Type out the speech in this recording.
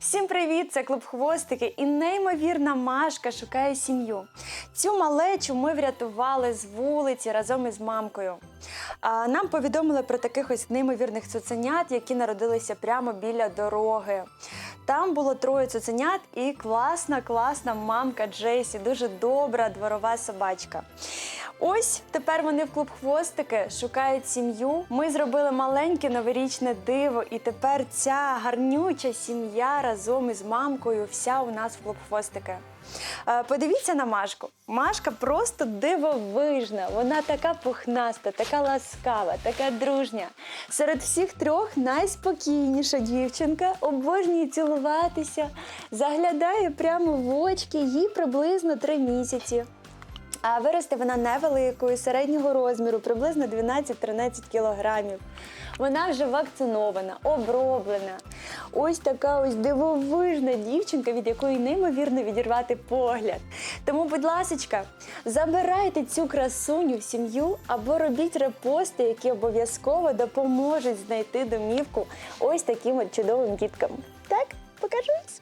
Всім привіт! Це клуб Хвостики і неймовірна Машка шукає сім'ю. Цю малечу ми врятували з вулиці разом із мамкою. А, Нам повідомили про таких ось неймовірних цуценят, які народилися прямо біля дороги. Там було троє цуценят і класна, класна мамка Джейсі, дуже добра дворова собачка. Ось тепер вони в клуб хвостики шукають сім'ю. Ми зробили маленьке новорічне диво, і тепер ця гарнюча сім'я разом із мамкою вся у нас в клуб хвостики. Е, Подивіться на Машку. Машка просто дивовижна. Вона така пухнаста, така ласкава, така дружня. Серед всіх трьох найспокійніша дівчинка, обожнює цілуватися, заглядає прямо в очки, їй приблизно три місяці. А виросте вона невеликою, середнього розміру, приблизно 12-13 кілограмів. Вона вже вакцинована, оброблена. Ось така ось дивовижна дівчинка, від якої неймовірно відірвати погляд. Тому, будь ласочка, забирайте цю красуню в сім'ю або робіть репости, які обов'язково допоможуть знайти домівку ось таким от чудовим діткам. Так, покажусь.